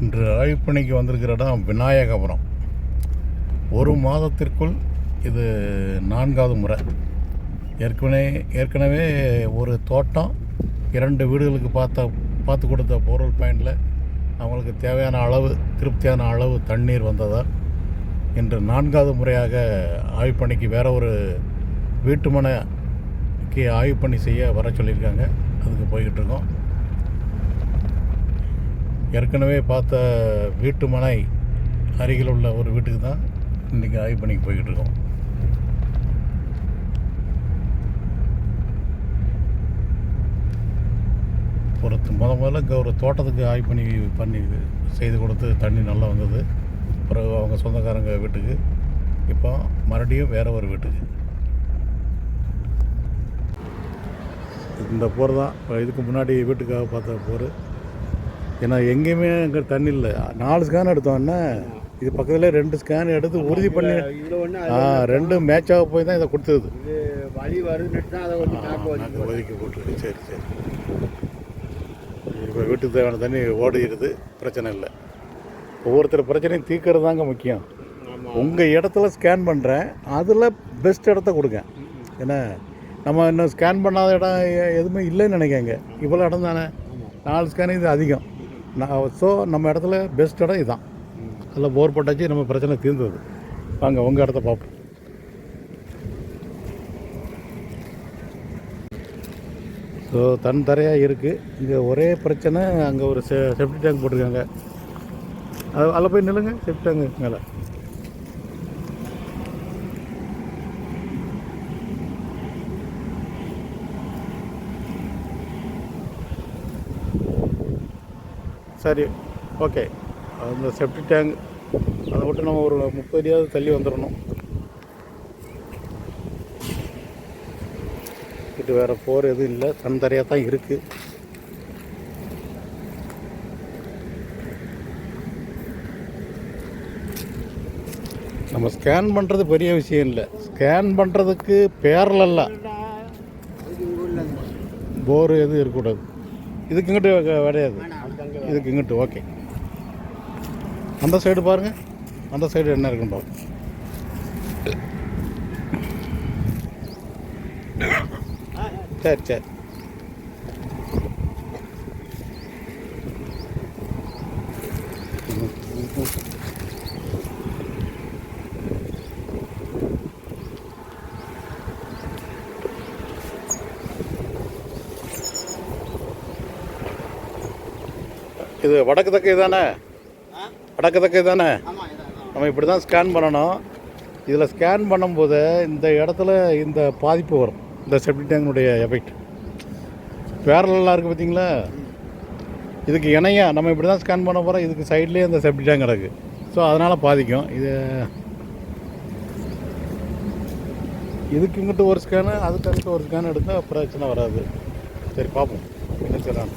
இன்று ஆய்வுப்பணிக்கு வந்திருக்கிற இடம் விநாயகபுரம். ஒரு மாதத்திற்குள் இது நான்காவது முறை. ஏற்கனவே ஏற்கனவே ஒரு தோட்டம் இரண்டு வீடுகளுக்கு பார்த்த பார்த்து கொடுத்த பொருள் பாயிண்டில் அவங்களுக்கு தேவையான அளவு திருப்தியான அளவு தண்ணீர் வந்ததால் இன்று நான்காவது முறையாக ஆய்வுப்பணிக்கு வேறு ஒரு வீட்டுமனைக்கு ஆய்வு பண்ணி செய்ய வர சொல்லியிருக்காங்க. அதுக்கு போய்கிட்டு இருக்கோம். ஏற்கனவே பார்த்த வீட்டு மனை அருகில் உள்ள ஒரு வீட்டுக்கு தான் இன்றைக்கி ஆய்வு பண்ணிக்கு போய்கிட்டு இருக்கோம் ஒரு முத முதல்ல இங்கே ஒரு தோட்டத்துக்கு ஆய்வு பண்ணி பண்ணி செய்து கொடுத்து தண்ணி நல்லா வந்தது. பிறகு அவங்க சொந்தக்காரங்க வீட்டுக்கு. இப்போ மறுபடியும் வேற ஒரு வீட்டுக்கு. இந்த போர் தான். இதுக்கு முன்னாடி வீட்டுக்காக பார்த்த போர். ஏன்னா எங்கேயுமே அங்கே தண்ணி இல்லை. நாலு ஸ்கேன் எடுத்தோன்னே இது பக்கத்தில் ரெண்டு ஸ்கேன் எடுத்து உறுதி பண்ணி ஆ ரெண்டும் மேட்சாக போய் தான் இதை கொடுத்தது. வழி வருதுன்னு அதை ஒதுக்கி போட்டுருக்கு சரி சரி. இப்போ வீட்டுக்கு தேவையான தண்ணி ஓடிடுது. பிரச்சனை இல்லை. ஒவ்வொருத்தர் பிரச்சனையும் தீர்க்கறது தாங்க முக்கியம். உங்கள் இடத்துல ஸ்கேன் பண்ணுறேன் அதில் பெஸ்ட் இடத்த கொடுங்க. ஏன்னா நம்ம இன்னும் ஸ்கேன் பண்ணாத இடம் எதுவுமே இல்லைன்னு நினைக்காங்க இவ்வளோ இடம் தானே? நாலு ஸ்கேன் இது அதிகம். நான் ஸோ நம்ம இடத்துல பெஸ்ட் இடம் இதுதான் அதில் போர் போட்டாச்சு நம்ம பிரச்சனை தீர்ந்தது. வாங்க உங்கள் இடத்த பார்ப்போம். ஸோ தன் தரையாக இருக்குது இங்கே ஒரே பிரச்சனை அங்கே ஒரு செ செப்டி டேங்க் போட்டிருக்காங்க. அது அதில் போய் நில்லுங்க செப்டி டேங்க் மேலே. சரி ஓகே. அந்த செப்டி டேங்க் அதை விட்டு நம்ம ஒரு முப்பது அடியாவது தள்ளி வந்துடணும். இது வேறு போர் எதுவும் இல்லை தன் தரையாக தான் இருக்குது நம்ம ஸ்கேன் பண்ணுறது பெரிய விஷயம் இல்லை. ஸ்கேன் பண்ணுறதுக்கு பேரலல்ல போர் எதுவும் இருக்கக்கூடாது. இதுக்குங்கிட்ட கிடையாது இதுக்கு இங்கிட்டு ஓகே அந்த சைடு பாருங்க. அந்த சைடு என்ன இருக்குன்னு பாருங்க. சரி சரி. இது வடக்கு தக்கை தானே? வடக்கு தக்கை தானே? நம்ம இப்படி தான் ஸ்கேன் பண்ணணும். இதில் ஸ்கேன் பண்ணும்போது இந்த இடத்துல இந்த பாதிப்பு வரும். இந்த செப்டி டேங்கினுடைய எஃபெக்ட் பேரலாம் இருக்குது பார்த்தீங்களா இதுக்கு இணையாக நம்ம இப்படி தான் ஸ்கேன் பண்ண போகிறோம் இதுக்கு சைட்லேயே இந்த செப்டி டேங்க் கிடக்கு. ஸோ அதனால் பாதிக்கும். இது இதுக்கு இங்கிட்டு ஒரு ஸ்கேனு அதுக்கு அங்கிட்டு ஒரு ஸ்கேன் எடுத்தால் பிரச்சனை வராது. சரி பார்ப்போம். என்ன செய்யலாம்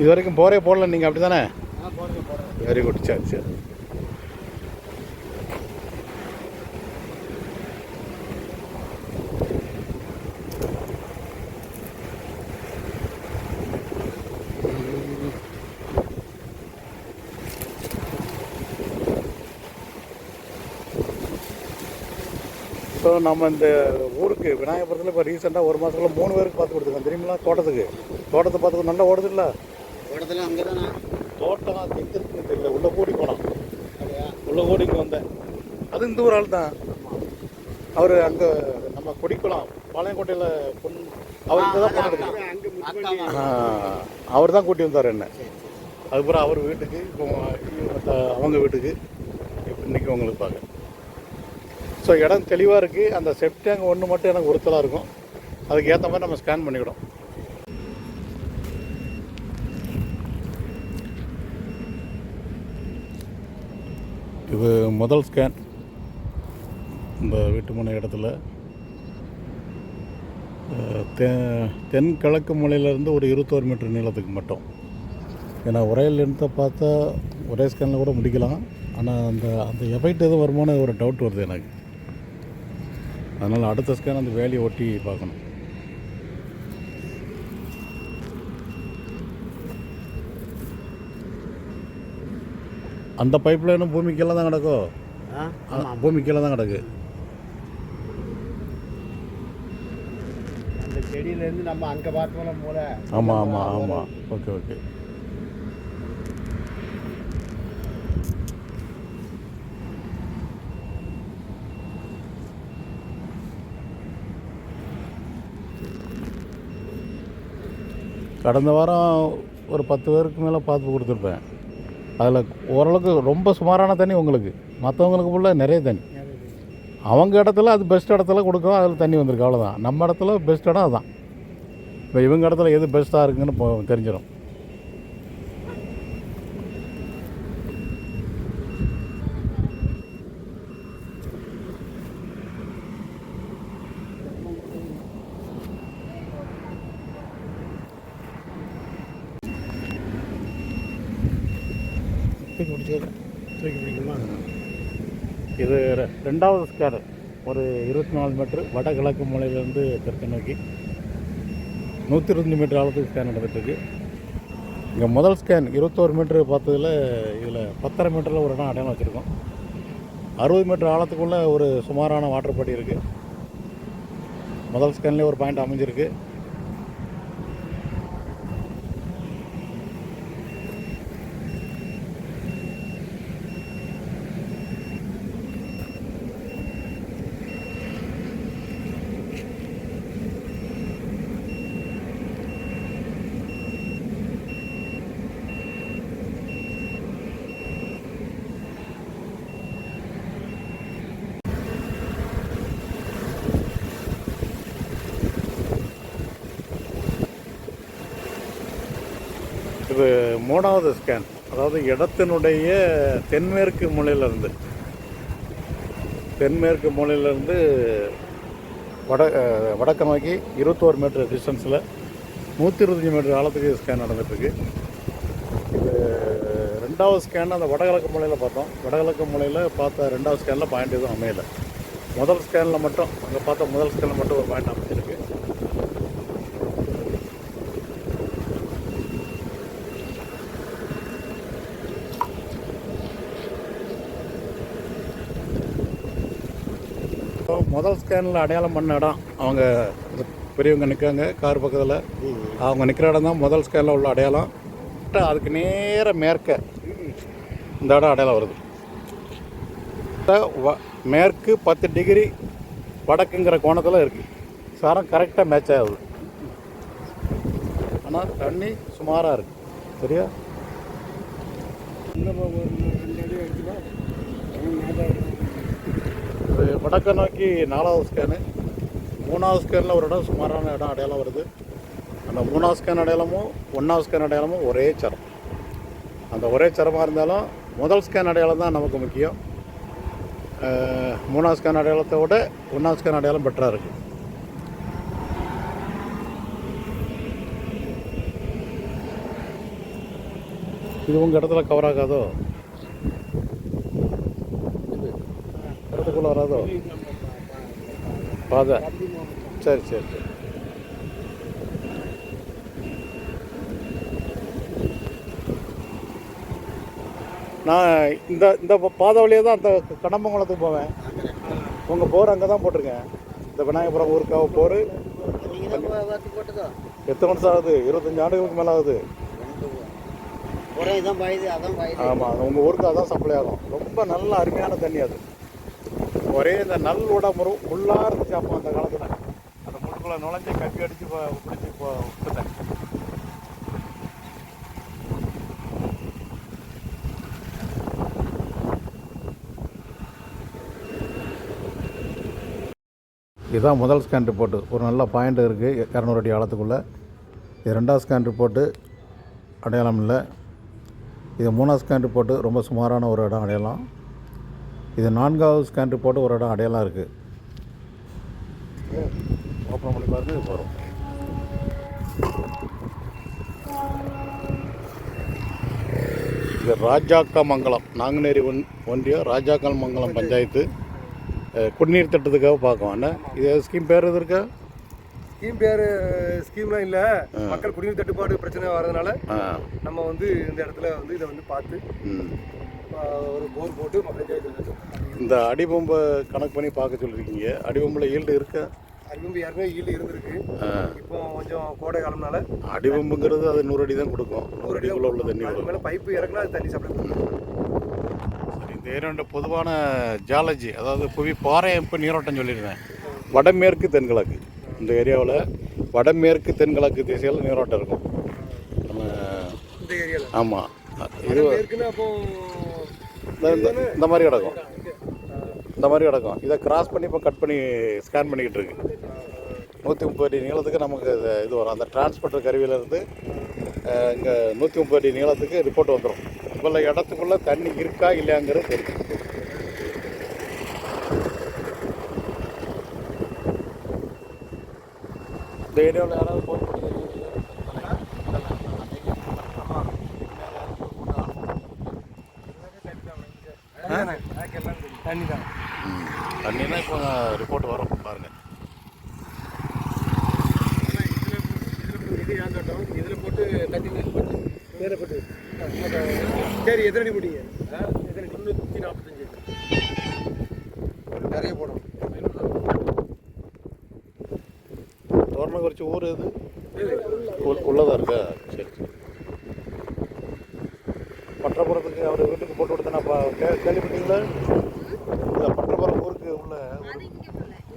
இது வரைக்கும் போரே போடல நீங்கள் அப்படி தானே வெரி குட் சரி சரி. ஸோ நம்ம இந்த ஊருக்கு விநாயகபுரத்தில் இப்போ ரீசெண்டாக ஒரு மாதத்துல மூணு பேருக்கு பார்த்து கொடுத்துருக்கோம் தெரியுங்களா தோட்டத்துக்கு? தோட்டத்தை பார்த்து நல்லா ஓடுதுல்ல இடத்துல அங்கே தானே? தோட்டம் இருக்குன்னு தெரியல. உள்ளே கூடி போனோம் அப்படியா? உள்ள ஓடிங்க வந்தேன் அது இந்த ஒரு ஆள் தான் அவர் அங்கே நம்ம கொடிக்குளம் பாளையங்கோட்டையில் பொன் அவர் இங்கே தான் போனது அவர் தான் கூட்டி வந்தார் என்ன. அதுக்கப்புறம் அவர் வீட்டுக்கு இப்போ அவங்க வீட்டுக்கு. இப்போ இன்றைக்கி உங்களுக்கு பார்க்க. ஸோ இடம் தெளிவாக இருக்குது அந்த செப்டேங்க் ஒன்று மட்டும் எனக்கு உறுத்தலாக இருக்கும். அதுக்கு ஏற்ற மாதிரி நம்ம ஸ்கேன் பண்ணிக்கிடும். இது முதல் ஸ்கேன் இந்த வீட்டுமனை இடத்துல. தெ- தென்கிழக்கு மலையிலேருந்து ஒரு இருபத்தோரு மீட்டர் நீளத்துக்கு மட்டும். ஏன்னா ஒரே லென்த்தை பார்த்தா ஒரே ஸ்கேனில் கூட முடிக்கலாம். ஆனால் அந்த அந்த எஃபெக்ட் எதுவும் வருமானு ஒரு டவுட் வருது எனக்கு. அதனால் அடுத்த ஸ்கேன் அந்த வேலையை ஒட்டி பார்க்கணும். அந்த பைப் லைனும் பூமி கீழே தான் கிடக்கும் பூமி கீழே தான் கிடக்கு. அந்த செடியிலேருந்து நம்ம அங்கே பார்த்தோம்ல மூளை ஆமாம் ஆமாம் ஆமாம் ஓகே ஓகே கடந்த வாரம் ஒரு பத்து பேருக்கு மேலே பார்த்து கொடுத்துருப்பேன். அதில் ஓரளவுக்கு ரொம்ப சுமாரான தண்ணி உங்களுக்கு. மற்றவங்களுக்கு ஃபுல்லாக நிறைய தண்ணி. அவங்க இடத்துல அது பெஸ்ட் இடத்துல கொடுக்கும் அதில் தண்ணி வந்திருக்கு அவ்வளோதான் நம்ம இடத்துல பெஸ்ட் இடம் அதுதான் இப்போ இவங்க இடத்துல எது பெஸ்ட்டாக இருக்குன்னு தெரிஞ்சிடும் தூக்கி பிடிச்சிக்கலாம் தூக்கி பிடிக்குமா இது ரெ- ரெண்டாவது ஸ்கேனு ஒரு இருபத்தி நாலு மீட்ரு வடகிழக்கு மூலையிலேருந்து தெற்கு நோக்கி. நூற்றி இருபத்தஞ்சு மீட்டர் ஆழத்துக்கு ஸ்கேன் நடந்துகிட்ருக்கு இங்கே முதல் ஸ்கேன் இருபத்தோரு மீட்ரு பார்த்ததில் இதில் பத்தரை மீட்டரில் ஒரு இடம் அடையாளம் வச்சுருக்கோம். அறுபது மீட்டர் ஆழத்துக்குள்ளே ஒரு சுமாரான வாட்டர் பாடி இருக்குது முதல் ஸ்கேன்லேயே ஒரு பாயிண்ட் அமைஞ்சிருக்கு இது மூணாவது ஸ்கேன் அதாவது இடத்தினுடைய தென்மேற்கு மூலையிலிருந்து தென்மேற்கு மூலையிலிருந்து வட வடக்கு நோக்கி இருபத்தோரு மீட்டர் டிஸ்டன்ஸில் நூற்றி இருபத்தஞ்சி மீட்டர் ஆழத்துக்கு ஸ்கேன் நடந்துட்டுருக்கு. இது ரெண்டாவது ஸ்கேன் அந்த வடகிழக்கு மூலையில் பார்த்தோம். வடகிழக்கு மூலையில் பார்த்த ரெண்டாவது ஸ்கேனில் பாயிண்ட் எதுவும் அமையலை. முதல் ஸ்கேனில் மட்டும் அங்கே பார்த்த முதல் ஸ்கேனில் மட்டும் ஒரு பாயிண்ட் அமைச்சிருக்கு இப்போ முதல் ஸ்கேனில் அடையாளம் பண்ண இடம் அவங்க பெரியவங்க நிற்காங்க கார் பக்கத்தில். அவங்க நிற்கிற இடம் தான் முதல் ஸ்கேனில் உள்ள அடையாளம். அதுக்கு நேர மேற்க இந்த இடம் அடையாளம் வருது. வ- மேற்கு பத்து டிகிரி வடக்குங்கிற கோணத்தில் இருக்குது சாரம் கரெக்டாக மேட்ச் ஆகுது. ஆனால் தண்ணி சுமாராக இருக்குது சரியா? இது வடக்க நோக்கி நாலாவது ஸ்கேனு மூணாவது ஸ்கேனில் ஒரு இடம் சுமாரான இடம் அடையாளம் வருது. அந்த மூணாவது ஸ்கேன் அடையாளமும் ஒன்றாவது ஸ்கேன் அடையாளமும் ஒரே சரம். அந்த ஒரே சரமாக இருந்தாலும் முதல் ஸ்கேன் அடையாளம் தான் நமக்கு முக்கியம். மூணாவது ஸ்கேன் அடையாளத்தை விட ஒன்றாவது ஸ்கேன் அடையாளம் பெட்டராக இருக்குது இது உங்கள் இடத்துல கவர் ஆகாதோ இது இடத்துக்குள்ளே வராதோ பாதை சரி சரி சரி நான் இந்த இந்த பாதை வழியாக தான் அந்த கடம்பங்குளத்துக்கு போவேன் உங்கள் போர் அங்கே தான் போட்டிருக்கேன் இந்த விநாயகபுரம் ஊருக்காக போர் எத்தனை வருஷம் ஆகுது இருபத்தஞ்சி ஆண்டுகளுக்கு மேலே ஆகுது ஆமாம் உங்கள் ஊருக்கு அதான் சப்ளை ஆகும் ரொம்ப நல்ல அருமையான தண்ணி அது. ஒரே இந்த நல்லோட முரு முள்ளாக இருந்துச்சு அப்போ அந்த காலத்தில். அந்த முட்டுக்குள்ளே நுழைஞ்சு கப்பி அடித்து பிடிச்சி இப்போ உப்பு இதுதான் முதல் ஸ்கேன் ரிப்போர்ட்டு ஒரு நல்ல பாயிண்ட் இருக்குது இரநூறு அடி ஆழத்துக்குள்ளே. இது ரெண்டாவது ஸ்கேன் ரிப்போர்ட்டு அடையாளம் இல்லை. இது மூணாவது ஸ்கேன் ரிப்போர்ட்டு ரொம்ப சுமாரான ஒரு இடம் அடையாளம். இது நான்காவது ஸ்கேன் ரிப்போர்ட்டு ஒரு இடம் அடையாளம் இருக்குது ஓப்பன் பண்ணி இது வரும். இது ராஜாக்கா மங்கலம் நாங்குநேரி ஒன் ஒன்றியம் ராஜாக்கால் மங்கலம் பஞ்சாயத்து குடிநீர் திட்டத்துக்காக பார்க்கோம் என்ன? இது ஸ்கீம் பேர் எது இருக்கா? ஸ்கீம் பேர் ஸ்கீம்லாம் இல்லை. மக்கள் குடிநீர் தட்டுப்பாடு பிரச்சனை வர்றதுனால நம்ம வந்து இந்த இடத்துல வந்து இதை வந்து பார்த்து ஒரு போர் போட்டு மக்கள் இந்த அடிபம்பை கணக்கு பண்ணி பார்க்க சொல்லியிருக்கீங்க அடிபம்பில் ஈல்டு இருக்கா? அரும்பு ஏற்கனவே ஈல்டு இருந்திருக்கு. இப்போ கொஞ்சம் கோடை காலம்னால அடிபம்புங்கிறது அது நூறு அடி தான் கொடுக்கும். நூறு அடிக்குள்ளே உள்ள தண்ணி வரும். மேலே பைப்பு இறக்குனா அது தண்ணி சப்ளை பண்ணும் சரி இந்த ஏரியாண்ட பொதுவான ஜாலஜி அதாவது புவி பாறை அமைப்பு நீரோட்டம் சொல்லியிருந்தேன். வடமேற்கு தென்கிழக்கு. இந்த ஏரியாவில் வடமேற்கு தென்கிழக்கு திசையில் நீரோட்டம் இருக்கும். நம்ம இந்த ஏரியாவில் ஆமாம் இது அப்போ இந்த- மாதிரி கிடக்கும். இந்த மாதிரி கிடக்கும். இதை கிராஸ் பண்ணி இப்போ கட் பண்ணி ஸ்கேன் பண்ணிக்கிட்டு இருக்கு. நூற்றி முப்பது அடி நீளத்துக்கு நமக்கு இது வரும். அந்த டிரான்ஸ்போர்ட்டர் கருவியிலேருந்து இங்கே நூற்றி முப்பது அடி நீளத்துக்கு ரிப்போர்ட் வந்துடும் இவ்வளோ இடத்துக்குள்ளே தண்ணி இருக்கா இல்லையாங்கிறது தெரியும். இந்த ஏரியாவில் யாராவது போன் தண்ணி தான் தண்ணினா இப்போ ரிப்போர்ட் வரும் பாருங்கள் இது ஏன் தோட்டம் இதில் போட்டு தண்ணி போட்டு வேற போட்டு ஆ, சரி எத்தனை அடி போட்டீங்க? எத்தனை முந்நூற்றி நாற்பத்தஞ்சு நிறைய போடும். தோரணக்குறிச்சி ஊர் எது? உள்- உள்ளதா இருக்கா? சரி சரி. பட்டப்புறத்துக்கு அவர் வீட்டுக்கு போட்டு கொடுத்தா நான் பா- கே கேள்விப்பட்டீங்களா? இல்லை பட்டப்புறம் ஊருக்கு உள்ள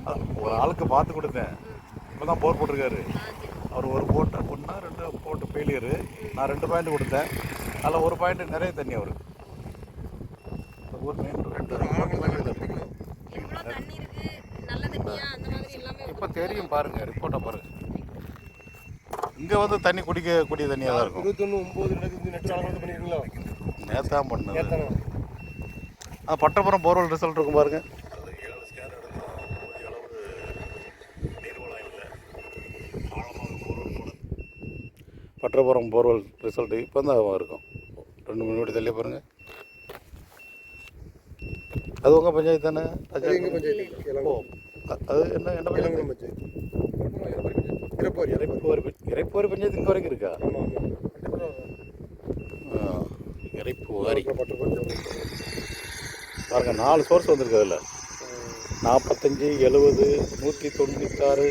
ஒரு- ஒரு ஆளுக்கு பார்த்து கொடுத்தேன். இப்போ தான் போர் போட்டிருக்காரு. அவர் ஒரு போட்டு ஒன்றா ரெண்டு போட்டு ஃபெயிலியரு நான் ரெண்டு பாயிண்ட் கொடுத்தேன். அதில் ஒரு பாயிண்ட் நிறைய தண்ணி ஊர் மெயின் ரெண்டு போட்டு நிறைய தண்ணி எவ்வளோ தண்ணி இருக்கு. நல்ல தண்ணியா? அந்த மாதிரி எல்லாமே இப்போ தெரியும் பாருங்க ரிப்போர்ட்டை பாருங்க. இங்கே வந்து தண்ணி குடிக்க கூடிய தண்ணியாக தான் இருக்கும். இருபத்தொன்று ஒம்பது ரெண்டாயிரத்தி நெட்டு அளவு பண்ணிருக்கீங்களா? நேத்தான் பண்ணது. ஆ பட்டப்புறம் போர்வெல் ரிசல்ட் இருக்கும் பாருங்க. பட்டப்புறம் போர்வெல் ரிசல்ட் இப்போ தான் இருக்கும். ரெண்டு மூணு வீடு தள்ளி பாருங்க அது உங்கள் பஞ்சாயத்து தானே? பஞ்சாயத்து? ஓ அது என்ன என்ன பஞ்சாயத்து? இறப்பாரி இறைப்போர். இறைப்போர் பஞ்சாயத்து இங்கே வரைக்கும் இருக்கா? ஆமாம் ஆமாம் ஆ, இறைப்புவாரி பட்டு பாருங்க நாலு சோர்ஸ் வந்திருக்கு அதில். நாற்பத்தஞ்சு எழுபது நூற்றி தொண்ணூத்தாறு.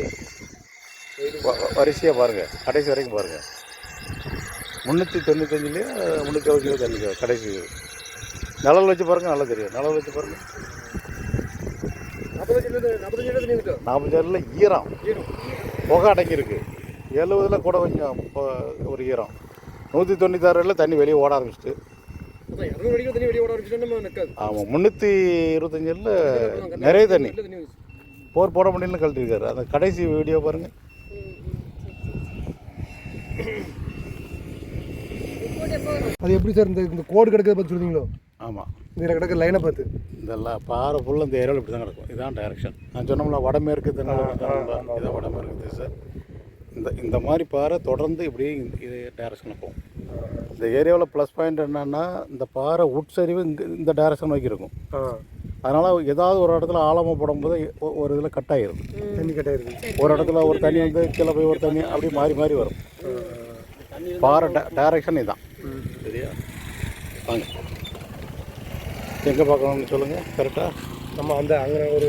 வரிசையாக பாருங்கள் கடைசி வரைக்கும் பாருங்கள் முந்நூற்றி தொண்ணூத்தஞ்சுலேயே முந்நூற்றி அறுபது தண்ணி கடைசி நிழல் வச்சு பாருங்கள் நல்லா தெரியும். நிழல் வச்சு பாருங்கள் நாற்பத்தஞ்சு நாற்பத்தாறில் ஈரம். புகை அடங்கியிருக்கு. எழுபதில் கூட கொஞ்சம் ஒரு ஈரம். நூற்றி தொண்ணூத்தாறில் தண்ணி வெளியே ஓட ஆரம்பிச்சிட்டு. தண்ணி வெளியே ஓட ஆமாம் முந்நூற்றி இருபத்தஞ்சில் நிறைய தண்ணி. போர் போட முடியலன்னு கழட்டிருக்காரு அந்த கடைசி வீடியோ பாருங்கள் அது எப்படி சார் இந்த இந்த கோடு கிடக்கிறத பற்றி சொல்றீங்களோ? ஆமாம் இதில் கிடக்கிற லைனை பார்த்து. இதெல்லாம் பாறை ஃபுல்லாக இந்த ஏரியாவில் இப்படி தான் கிடக்கும். இதான் டைரக்ஷன் நான் சொன்னோம்ல வடமேற்கு தென்னகம் இதான் வடமேற்கு திசை. இந்த இந்த மாதிரி பாறை தொடர்ந்து இப்படி இது டைரக்ஷனில் போகும். இந்த ஏரியாவில் ப்ளஸ் பாயிண்ட் என்னன்னா இந்த பாறை உட்சரிவு இங்கே இந்த டைரக்ஷன் நோக்கி இருக்கும். அதனால் ஏதாவது ஒரு இடத்துல ஆழமாக போடும்போது ஒரு இதில் கட் ஆகிடும் தண்ணி கட்டாயிருது ஒரு இடத்துல ஒரு தண்ணி வந்து கீழே போய் ஒரு தண்ணி அப்படி மாறி மாறி வரும். பாறை டைரக்ஷன் இதுதான் சரியா? வாங்க. எங்கே பார்க்கணும்னு சொல்லுங்கள் கரெக்டாக நம்ம அந்த அங்கே ஒரு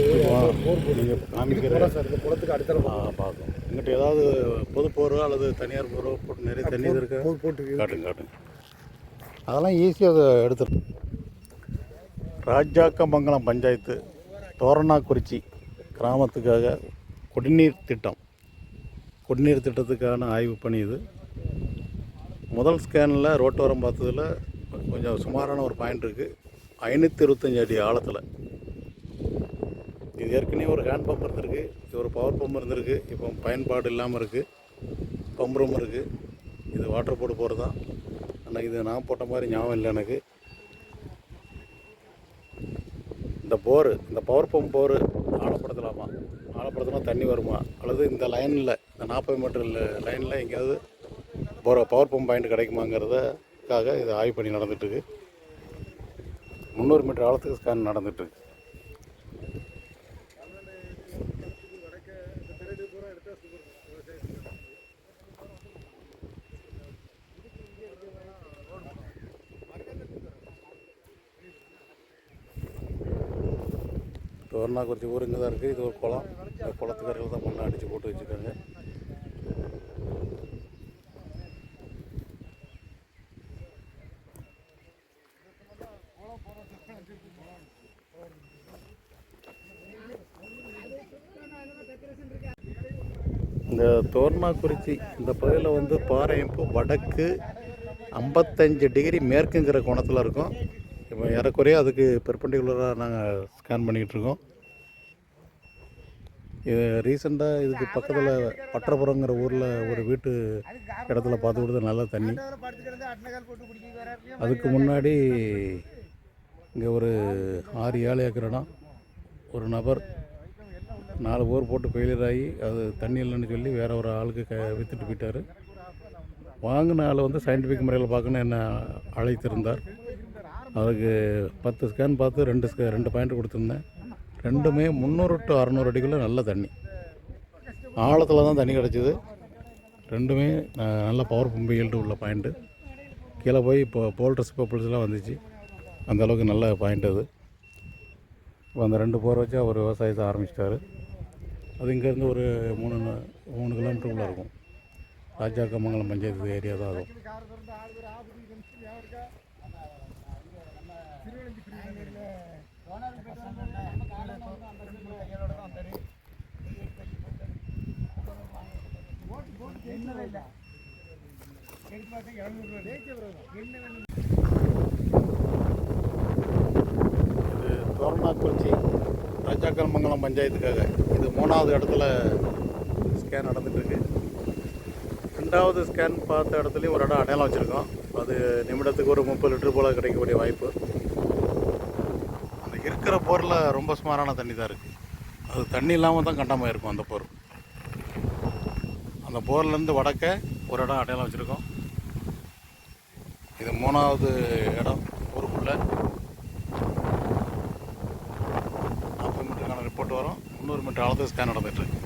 நீங்கள் காமிக்கிற சார் இந்த குளத்துக்கு அடுத்த ஆ, பார்க்கும் இங்கிட்ட ஏதாவது பொது போரோ அல்லது தனியார் போரோ போட்டு நிறைய தண்ணி இது இருக்கா? போர் போட்டு காட்டுங்க காட்டுங்க. அதெல்லாம் ஈஸியாக எடுத்துரும் ராஜாக்கமங்கலம் பஞ்சாயத்து தோரணாக்குறிச்சி கிராமத்துக்காக குடிநீர் திட்டம். குடிநீர் திட்டத்துக்கான ஆய்வு பணி இது. முதல் ஸ்கேனில் ரோட்டோரம் பார்த்ததில் கொஞ்சம் சுமாரான ஒரு பாயிண்ட் இருக்குது ஐநூற்றி இருபத்தஞ்சி அடி ஆழத்தில். இது ஏற்கனவே ஒரு ஹேண்ட் பம்ப் இருந்திருக்கு. இது ஒரு பவர் பம்ப் இருந்திருக்கு. இப்போ பயன்பாடு இல்லாமல் இருக்குது பம்ப் ரூம் இருக்குது இது வாட்டர் போர்டு போகிறது தான் ஆனால் இது நான் போட்ட மாதிரி ஞாபகம் இல்லை எனக்கு. இந்த போரு இந்த பவர் பம்ப் போரு ஆழப்படுத்தலாமா? ஆழப்படுத்தினா தண்ணி வருமா? அல்லது இந்த லைனில் இந்த நாற்பது மீட்டர் லைனில் எங்கேயாவது பவர் பவர் பம்ப் பாயிண்ட் கிடைக்குமாங்கிறதுக்காக இது ஆய்வு பண்ணி நடந்துகிட்ருக்கு முந்நூறு மீட்டர் ஆழத்துக்கு ஸ்கேன் நடந்துகிட்ருக்கு தோரணாக்குறிச்சி ஊருங்க தான் இருக்குது இது ஒரு குளம். இந்த குளத்துக்கரையில் தான் மண்ணை அடித்து போட்டு வச்சுருக்காங்க. தோர்ணாக்குறிச்சி இந்த பகுதியில் வந்து பாறையம்பு வடக்கு ஐம்பத்தஞ்சு டிகிரி மேற்குங்கிற கோணத்தில் இருக்கும். இப்போ ஏறக்குறைய அதுக்கு பெர்பண்டிகுலராக நாங்கள் ஸ்கேன் பண்ணிக்கிட்டு இருக்கோம். இது ரீசெண்டாக இதுக்கு பக்கத்தில் பட்டரபுரங்கிற ஊரில் ஒரு வீட்டு இடத்துல பார்த்து கொடுத்து நல்ல தண்ணி. அதுக்கு முன்னாடி இங்கே ஒரு ஆறு ஏழு ஏக்கர் இடம். ஒரு நபர் நாலு போர் போட்டு ஃபெயிலியர் ஆகி அது தண்ணி இல்லைன்னு சொல்லி வேற ஒரு ஆளுக்கு க விற்றுட்டு போயிட்டார். வாங்கின ஆள் வந்து சயின்டிஃபிக் முறையில் பார்க்கணும் என்ன அழைத்திருந்தார். அவருக்கு பத்து ஸ்கேன் பார்த்து ரெண்டு ஸ்கே ரெண்டு பாயிண்ட் கொடுத்துருந்தேன். ரெண்டுமே முந்நூறு டு அறநூறு அடிக்குள்ளே நல்ல தண்ணி. ஆழத்தில் தான் தண்ணி கிடச்சிது. ரெண்டுமே நல்ல பவர் பம்பு ஈல்டு உள்ள பாயிண்ட்டு கீழே போய் இப்போ போல்ட்ரஸ் பப்பிள்ஸ்லாம் வந்துச்சு. அந்த அளவுக்கு நல்ல பாயிண்ட் அது. இப்போ அந்த ரெண்டு போர் வச்சு அவர் விவசாயத்தை ஆரம்பிச்சிட்டாரு. அது இங்கேருந்து ஒரு மூணு மூணு கிலோமீட்டருக்குள்ளே இருக்கும். ராஜாக்கமங்கலம் பஞ்சாயத்து ஏரியா தான் ஆகும் இது தோரணாக்குறிச்சி ராஜாக்கல்மங்கலம் பஞ்சாயத்துக்காக இது மூணாவது இடத்துல ஸ்கேன் நடந்துட்டுருக்கு. ரெண்டாவது ஸ்கேன் பார்த்த இடத்துலையும் ஒரு இடம் அடையாளம் வச்சுருக்கோம். அது நிமிடத்துக்கு ஒரு முப்பது லிட்டர் போல் கிடைக்கக்கூடிய வாய்ப்பு. அந்த இருக்கிற போரில் ரொம்ப சுமாரான தண்ணி தான் இருக்குது அது தண்ணி இல்லாமல் தான் கண்டாமல் இருக்கும் அந்த போர். அந்த போர்லேருந்து வடக்க ஒரு இடம் அடையாளம் வச்சுருக்கோம். இது மூணாவது இடம் ஊருக்குள்ளே நாற்பது மீட்டருக்கான ரிப்போர்ட் வரும் முந்நூறு ஸ்கேன் நடந்துட்டு இருக்கு.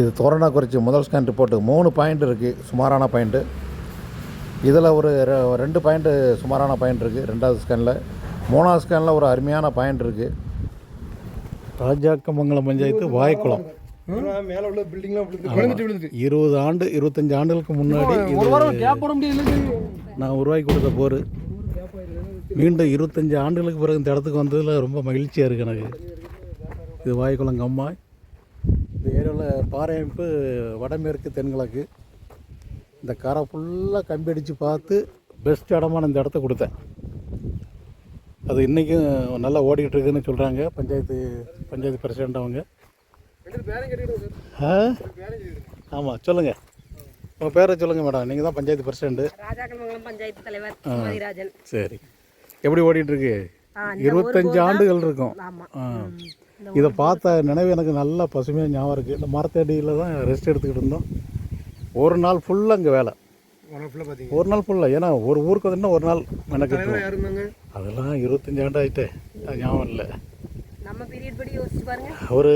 இது தோரணாக்குறிச்சி முதல் ஸ்கேன் ரிப்போர்ட்டு மூணு பாயிண்ட் இருக்குது சுமாரான பாயிண்ட்டு இதில் ஒரு ரெ- ரெண்டு பாயிண்ட்டு சுமாரான பாயிண்ட் இருக்குது ரெண்டாவது ஸ்கேனில். மூணாவது ஸ்கேனில் ஒரு அருமையான பாயிண்ட் இருக்குது ராஜாக்கமங்கலம் பஞ்சாயத்து வாய்க்குளம். மேல உள்ள பில்டிங்லாம் விழுந்துட்டு விழுந்துட்டு. இருபது ஆண்டு இருபத்தஞ்சு ஆண்டுகளுக்கு முன்னாடி நான் உருவாக்கி கொடுத்த போர். மீண்டும் இருபத்தஞ்சி ஆண்டுகளுக்கு பிறகு இந்த இடத்துக்கு வந்ததில் ரொம்ப மகிழ்ச்சியாக இருக்குது எனக்கு. இது வாய்க்குளம் கம்மாய். இந்த ஏரியாவில் பாறை அமைப்பு வடமேற்கு தென்கிழக்கு. இந்த கரை ஃபுல்லாக கம்பி அடித்து பார்த்து பெஸ்ட் இடமா நான் இந்த இடத்த கொடுத்தேன். அது இன்றைக்கும் நல்லா ஓடிக்கிட்டு இருக்குன்னு சொல்கிறாங்க பஞ்சாயத்து பஞ்சாயத்து பிரசிடண்ட் அவங்க. ஆ? ஆமாம் சொல்லுங்கள் உங்கள் பேரை சொல்லுங்கள் மேடம். நீங்கள் தான் பஞ்சாயத்து பிரசிடண்ட்டு பஞ்சாயத்து தலைவர் சரி. எப்படி ஓடிட்டு இருக்கு? ஆ, இந்த இருபத்தஞ்சு ஆண்டுகள் இருக்கும். இதை பார்த்த நினைவு எனக்கு நல்லா பசுமையாக ஞாபகம் இருக்குது இந்த மரத்தடியில் தான் ரெஸ்ட் எடுத்துக்கிட்டு இருந்தோம். ஒரு நாள் ஃபுல்லாக இங்கே வேலை. ஒரு நாள் ஃபுல்லாக ஏன்னா ஒரு ஊருக்கு வந்துன்னா ஒரு நாள் எனக்கு அதெல்லாம் இருபத்தஞ்சு ஆண்டு ஆகிட்டே ஞாபகம் இல்லை. நம்ம பீரியட் படி யோசிச்சு பாருங்க. ஒரு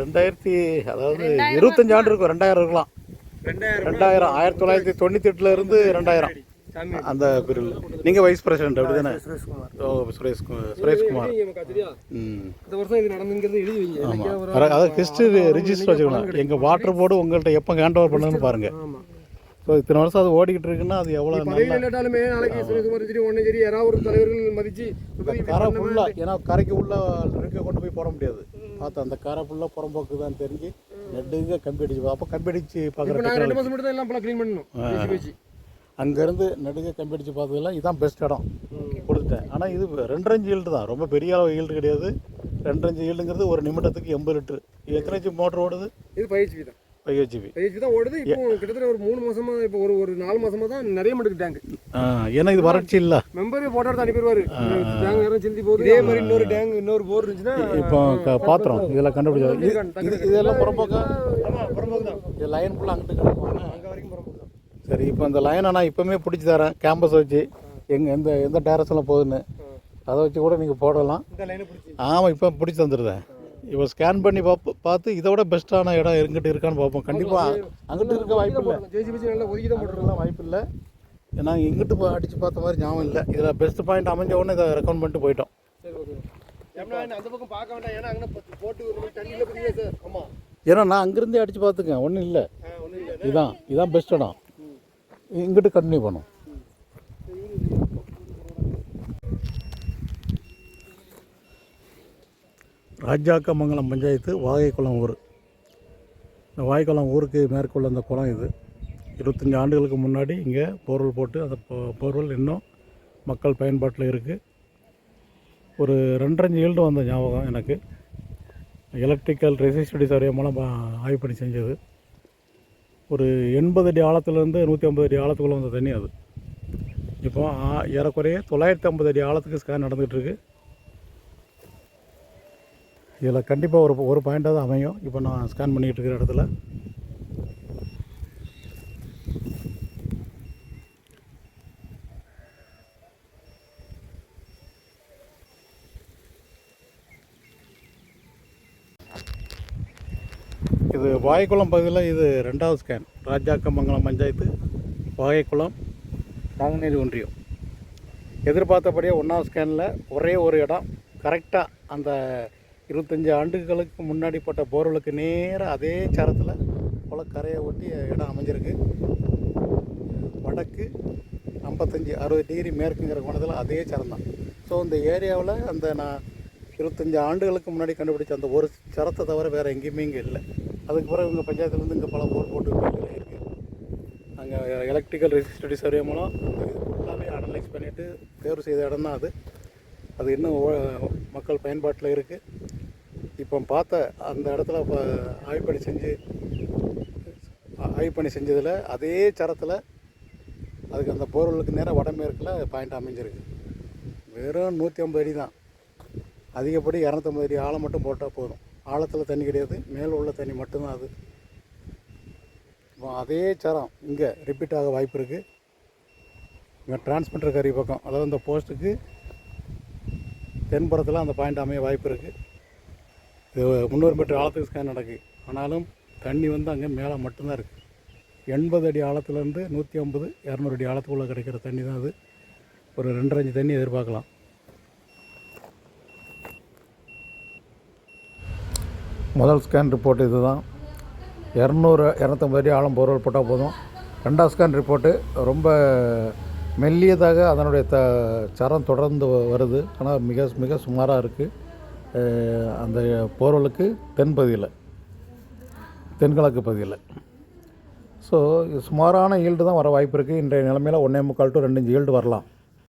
ரெண்டாயிரத்தி அதாவது இருபத்தஞ்சு ஆண்டு இருக்கும் ரெண்டாயிரம் இருக்கலாம். ரெண்டாயிரம். ஆயிரத்தி தொள்ளாயிரத்தி தொண்ணூற்றி எட்டுல இருந்து ரெண்டாயிரம். அந்த பீரியடில் நீங்கள் வைஸ் பிரசிடென்ட் அப்படி தானே ஓ சுரேஷ் சுரேஷ்குமார் நீங்க நமக்கு தெரியா ம். இந்த வருஷம் இது நடந்துங்கிறது எழுதி வைங்க என்னைக்கா ஒரு அதான் அதாவது ஹிஸ்ட்ரி ரிஜிஸ்டர் வச்சுக்கணும் எங்கள் வாட்டர் போர்டு உங்கள்கிட்ட எப்போ ஹேண்ட் ஓவர் பண்ணுன்னு பாருங்கள் ஸோ இத்தனை வருஷம் அது ஓடிக்கிட்டு இருக்குன்னா அது எவ்வளோ இல்லாட்டாலுமே நாளைக்கு சுரேஷ்குமார் சரி ஒன்னும் சரி யாராவது ஒரு தலைவர்கள் மதிச்சு கரை ஃபுல்லாக ஏன்னா கரைக்கு உள்ள இருக்க கொண்டு போய் போட முடியாது. பார்த்தா அந்த கரை ஃபுல்லாக புறம்போக்கு தான் தெரிஞ்சு நெடுங்க கம்பி அடிச்சு அப்போ கம்பி அடிச்சு இப்ப பார்க்குற நாங்க ரெண்டு மாசம் மட்டும் தான் எல்லாம் க்ளீன் பண்ணணும். அங்கேருந்து நெடுங்க கம்பி அடிச்சு பார்த்ததுல இதான் பெஸ்ட் இடம். கொடுத்துட்டேன். ஆனால் இது ரெண்டரை இன்ச்சு ஈல்டு தான். ரொம்ப பெரிய அளவு ஈல்டு கிடையாது. ரெண்டரை இன்ச்சு ஈல்டுங்கிறது ஒரு நிமிடத்துக்கு எண்பது லிட்டரு. எத்தனை இன்ச்சு மோட்டர் ஓடுது? இது பயிற்சி தான். ஃபைவ் ஹெச்பி பயிற்சி தான் ஓடுது. இப்போ கிட்டத்தட்ட ஒரு மூணு மாசமா இப்போ ஒரு ஒரு நாலு மாசமா தான் நிறைய மட்டுக்கு டேங்க் ஏன்னா இது வறட்சி இல்லை. மெம்பர் போட்டோ எடுத்து அனுப்பிடுவாரு. டேங்க் யாரும் சிந்தி போகுது. இதே மாதிரி இன்னொரு டேங்க் இன்னொரு போர் இருந்துச்சுன்னா இப்போ பாத்திரம் இதெல்லாம் கண்டுபிடிச்சது இது- இது இதெல்லாம் புறம்போக்கா? ஆமா புறம்போக்கு தான் இது லைன் ஃபுல்லாக அங்கிட்டு கிடக்கும் அங்க வரைக்கும் புறம்போக்கு தான் சரி இப்போ இந்த லைனை நான் இப்போவுமே பிடிச்சி தரேன். கேம்பஸ் வச்சு. எங்கே எந்த எந்த டேரக்ஷனில் போகுதுன்னு. அதை வச்சு கூட நீங்கள் போடலாம். ஆமாம் இப்போ பிடிச்சி தந்துடுறேன் இப்போ ஸ்கேன் பண்ணி பார்ப்ப பார்த்து இதை விட பெஸ்ட்டான இடம் எங்கிட்ட இருக்கான்னு பார்ப்போம். கண்டிப்பாக அங்கிட்டு இருக்க வாய்ப்பு இல்லை ஜேசி பச்சு நல்லா ஒதுக்கி தான் வாய்ப்பு இல்லை ஏன்னா இங்கிட்டு போ- அடிச்சு பார்த்த மாதிரி ஞாபகம் இல்லை. இதில் பெஸ்ட் பாயிண்ட் அமைஞ்ச உடனே இதை ரெக்கமெண்ட் பண்ணிட்டு போயிட்டோம். ஏன்னா நான் அங்கேருந்தே அடித்து பார்த்துக்கேன். ஒன்றும் இல்லை. ஆ ஒன்றும் இல்லை. இதான் இதான் பெஸ்ட் இடம் இங்கிட்டு கண்டினியூ பண்ணும். ராஜாக்கமங்கலம் பஞ்சாயத்து வாகைக்குளம் ஊர். இந்த வாகைக்குளம் ஊருக்கு மேற்குள்ள அந்த குளம் இது. இருபத்தஞ்சி ஆண்டுகளுக்கு முன்னாடி இங்கே போர்வெல் போட்டு அந்த போ- போர்வெல் இன்னும் மக்கள் பயன்பாட்டில் இருக்குது ஒரு ரெண்டரைஞ்சு ஈல்டு வந்த ஞாபகம் எனக்கு. எலக்ட்ரிக்கல் ரெசிஸ்டடி சர்வே மூலம் ஆய்வு பண்ணி செஞ்சது. ஒரு எண்பது அடி ஆழத்துலேருந்து நூற்றி ஐம்பது அடி ஆழத்துக்குள்ளே வந்த தண்ணி அது. இப்போ ஏறக்குறைய தொள்ளாயிரத்தி ஐம்பது அடி ஆழத்துக்கு ஸ்கேன் நடந்துகிட்ருக்கு இதில் கண்டிப்பாக ஒரு ஒரு பாயிண்ட்டாக தான் அமையும். இப்போ நான் ஸ்கேன் பண்ணிக்கிட்டு இருக்கிற இடத்துல இது வாகைக்குளம் பகுதியில் இது ரெண்டாவது ஸ்கேன் ராஜாக்கமங்கலம் பஞ்சாயத்து வாகைக்குளம் நாங்குநேரி ஒன்றியம். எதிர்பார்த்தபடியே ஒன்றாவது ஸ்கேனில் ஒரே ஒரு இடம். கரெக்டாக அந்த இருபத்தஞ்சி ஆண்டுகளுக்கு முன்னாடி போட்ட போர்வெலுக்கு நேராக அதே சரத்தில் போல கரையை ஒட்டி இடம் அமைஞ்சிருக்கு. வடக்கு ஐம்பத்தஞ்சி அறுபது டிகிரி மேற்குங்கிற கோணத்தில் அதே சரம் தான். ஸோ இந்த ஏரியாவில் அந்த நான் இருபத்தஞ்சி ஆண்டுகளுக்கு முன்னாடி கண்டுபிடிச்ச அந்த ஒரு சரத்தை தவிர வேறு எங்கேயுமே இங்கே இல்லை. அதுக்கு பிறகு இங்கே பஞ்சாயத்துலேருந்து இங்கே பல போர் போட்டு இருக்குது அங்கே எலக்ட்ரிக்கல் ரெசிஸ்டடி சர்வே மூலம் எல்லாமே அனலைஸ் பண்ணிவிட்டு தேர்வு செய்த இடம் தான் அது. அது இன்னும் ஓ- மக்கள் பயன்பாட்டில் இருக்குது இப்போ பார்த்த அந்த இடத்துல இப்போ ஆய்வு செஞ்சு ஆய்வு பண்ணி செஞ்சதில் அதே சரத்தில் அதுக்கு அந்த போர்வெலுக்கு நேராக வடமேற்கில் பாயிண்ட் அமைஞ்சிருக்கு. வெறும் நூற்றி ஐம்பது அடி தான். அதிகப்படி இரநூத்தம்பது அடி ஆழம் மட்டும் போட்டால் போதும். ஆழத்தில் தண்ணி கிடையாது. மேலே உள்ள தண்ணி மட்டும்தான் அது. இப்போ அதே சரம் இங்கே ரிப்பீட் ஆக வாய்ப்பு இருக்குது இங்கே டிரான்ஸ்மிட்டர் கறி பக்கம் அதாவது இந்த போஸ்ட்டுக்கு தென்புறத்தில் அந்த பாயிண்ட் அமைய வாய்ப்பு இருக்குது இது முந்நூறு மீட்டர் ஆழத்துக்கு ஸ்கேன் நடக்குது ஆனாலும் தண்ணி வந்து அங்கே மேலே மட்டும்தான் இருக்குது எண்பது அடி ஆழத்துலேருந்து நூற்றி ஐம்பது இரநூறு அடி ஆழத்துக்குள்ளே கிடைக்கிற தண்ணி தான் அது. ஒரு ரெண்டரை அஞ்சு தண்ணி எதிர்பார்க்கலாம். முதல் ஸ்கேன் ரிப்போர்ட் இது தான் இரநூறு இரநூத்தம்பது அடி ஆழம் போர்வெல் போட்டால் போதும். ரெண்டாவது ஸ்கேன் ரிப்போர்ட்டு ரொம்ப மெல்லியதாக அதனுடைய த சரம் தொடர்ந்து வருது. ஆனால் மிக மிக சுமாராக இருக்குது அந்த போர்வலுக்கு தென்பகுதியில் தென்கிழக்கு பகுதியில் ஸோ சுமாரான ஈல்டு தான் வர வாய்ப்பு இருக்குது இன்றைய நிலமையில் ஒன்றே முக்கால் டு ரெண்டு இன்ச்சு ஈல்டு வரலாம்.